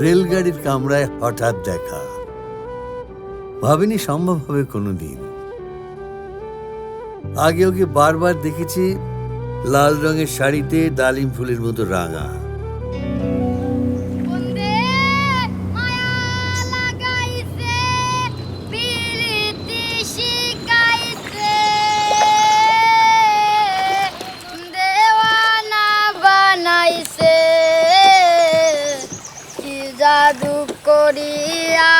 রেলগাড়ির কামরায় হঠাৎ দেখা। ভাবিনি সম্ভব হবে কোনোদিন। আগে ওকে বারবার দেখেছি, লাল রঙের শাড়িতে, ডালিম ফুলের মতো রাঙা। জাদু করিয়া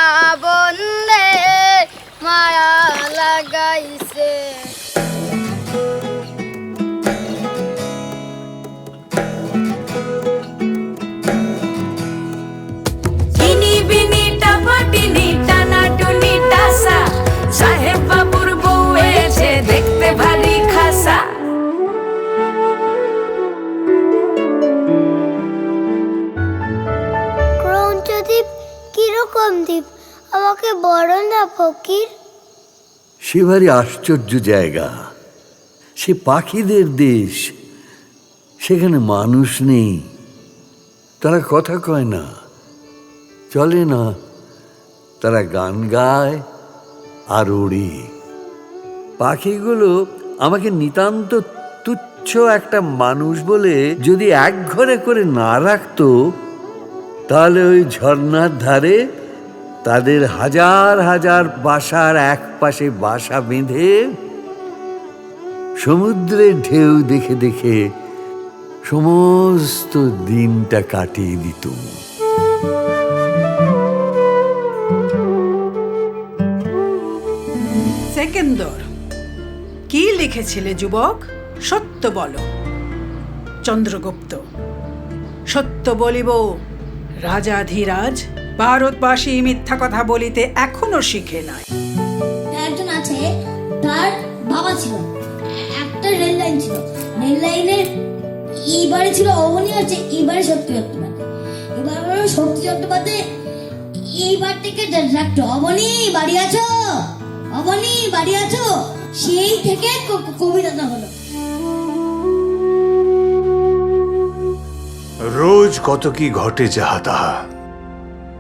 দ্বীপ আমাকে বড় না ফকির। সে ভারী আশ্চর্য জায়গা। সে পাখিদের দেশ। সেখানে মানুষ নেই। তারা কথা কয় না। চলে না। তারা গান গায় আর ওড়ে পাখিগুলো আমাকে নিতান্ত তুচ্ছ একটা মানুষ বলে যদি এক ঘরে করে না রাখতো, তাহলে ওই ঝর্ণার ধারে তাদের হাজার হাজার বাসার এক পাশে বাসা বেঁধে সমুদ্রের ঢেউ দেখে দেখে সমস্ত দিনটা কাটিয়ে দিত। কি লিখেছিলে যুবক? সত্য বলো। চন্দ্রগুপ্ত, সত্য বলিব রাজাধিরাজ ভারতবাসী মিথ্যা কথা বলিতে এখনও শিখে নাই। একজন আছে তার বাবা ছিল। একটা রেল লাইন ছিল। রেল লাইনের এই ছিল অবনী আছে এই শক্তি চট্টোপাধ্যায়। এবার হলো শক্তি চট্টোপাধ্যায় এই বার থেকে ডাকতো অবনী বাড়ি আছো? অবনী বাড়ি আছো? সেই থেকে কবিতাটা হলো। রোজ কত কি ঘটে যাহা তাহা।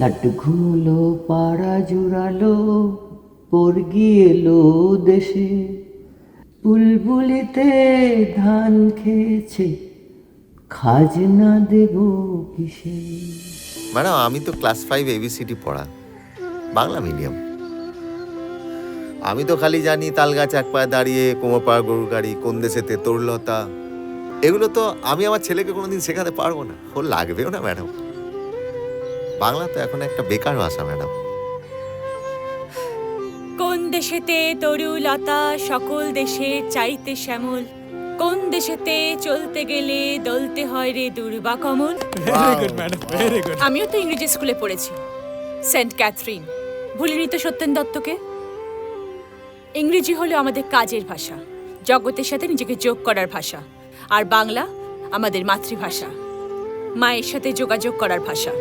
লাড্ডু পাড়া জুড়ালো, পর্গি এলো দেশে। বুলবুলিতে ধান খেয়েছে, খাজনা দেব কিসে? ম্যাডাম, আমি তো ক্লাস ফাইভ এবিসিডি পড়া, বাংলা মিডিয়াম। আমি তো খালি জানি তাল গাছ এক পায়ে দাঁড়িয়ে, কোমর পাড়া গরুর গাড়ি, কোন দেশেতে তরুলতা এগুলো তো আমি আমার ছেলেকে কোনোদিন শেখাতে পারব না। ওর লাগবেও না, ম্যাডাম। বাংলা তো এখন একটা বেকার ভাষা ম্যাডাম। কোন দেশেতে তরুলতা সকল দেশে চাইতে শ্যামল? কোন দেশেতে চলতে গেলে দলতে হয় রে দুর্বা কমল? আমিও তো ইংরেজি স্কুলে পড়েছি। সেন্ট ক্যাথরিন ভুলিনি তো সত্যেন দত্তকে? ইংরেজি হলো আমাদের কাজের ভাষা জগতের সাথে নিজেকে যোগ করার ভাষা আর বাংলা আমাদের মাতৃভাষা মায়ের সাথে যোগাযোগ করার ভাষা।